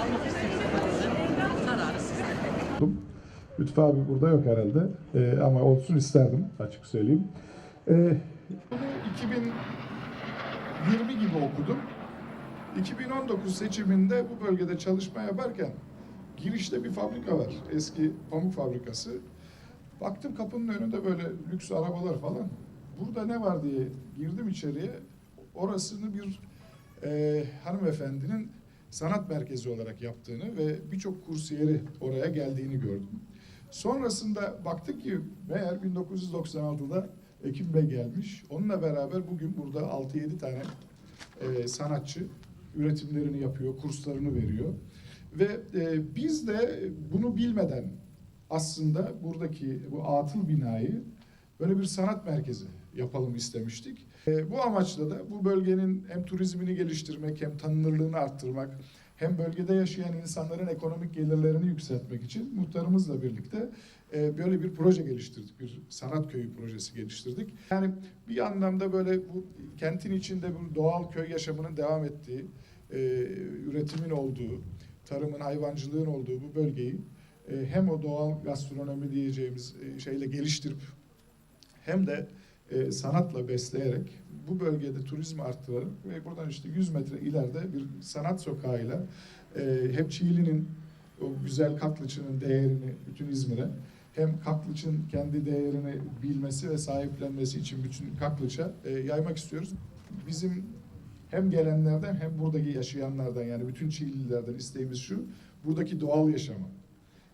almak istediğinizde. Lütfü abi burada yok herhalde ee, ama olsun isterdim açık söyleyeyim. Ee, 2020 gibi okudum. 2019 seçiminde bu bölgede çalışma yaparken girişte bir fabrika var. Eski pamuk fabrikası. Baktım kapının önünde böyle lüks arabalar falan. Burada ne var diye girdim içeriye. Orasını bir e, hanımefendinin sanat merkezi olarak yaptığını ve birçok kursiyeri oraya geldiğini gördüm. Sonrasında baktık ki meğer 1996'da Ekim Bey gelmiş. Onunla beraber bugün burada 6-7 tane e, sanatçı üretimlerini yapıyor, kurslarını veriyor. Ve e, biz de bunu bilmeden aslında buradaki bu atıl binayı böyle bir sanat merkezi yapalım istemiştik. E, bu amaçla da bu bölgenin hem turizmini geliştirmek hem tanınırlığını arttırmak hem bölgede yaşayan insanların ekonomik gelirlerini yükseltmek için muhtarımızla birlikte e, böyle bir proje geliştirdik. Bir sanat köyü projesi geliştirdik. Yani bir anlamda böyle bu kentin içinde bu doğal köy yaşamının devam ettiği, e, üretimin olduğu, tarımın, hayvancılığın olduğu bu bölgeyi e, hem o doğal gastronomi diyeceğimiz e, şeyle geliştirip hem de e, sanatla besleyerek bu bölgede turizmi arttırarak ve buradan işte 100 metre ileride bir sanat sokağıyla e, hem Çiğli'nin o güzel Kaklıç'ın değerini bütün İzmir'e hem Kaklıç'ın kendi değerini bilmesi ve sahiplenmesi için bütün Kaklıç'a e, yaymak istiyoruz. Bizim hem gelenlerden hem buradaki yaşayanlardan yani bütün Çiğlilerden isteğimiz şu, buradaki doğal yaşamı.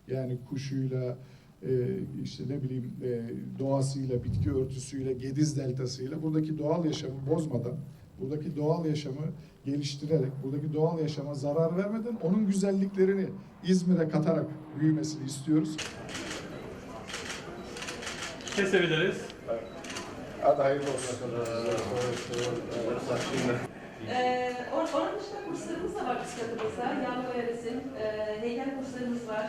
Yani kuşuyla, e, işte ne bileyim e, doğasıyla, bitki örtüsüyle, Gediz deltasıyla buradaki doğal yaşamı bozmadan, buradaki doğal yaşamı geliştirerek, buradaki doğal yaşama zarar vermeden onun güzelliklerini İzmir'e katarak büyümesini istiyoruz. Kesebiliriz. Hadi hayırlı olsun. Ee, or- onun dışında kurslarımız da var bisikletimizde. Yağlı boya resim, e, heykel kurslarımız var.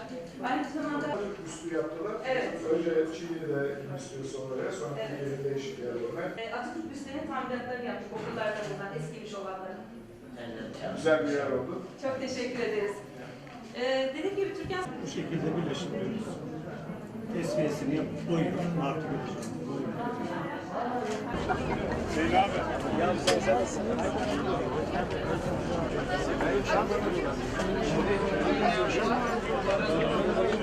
Aynı zamanda Üstü yaptılar. Evet. Önce Çiğli'de istiyorsa oraya, sonra Evet. yeni değişik yerlerine. e, Atatürk büstlerinin tamiratlarını yaptık okullarda bulunan eskimiş olanların. Güzel bir yer oldu. Çok teşekkür ederiz. Ee, dediğim gibi Türkan Bu şekilde birleştiriyoruz. Tesviyesini yapıp doyuyor. Artı bir.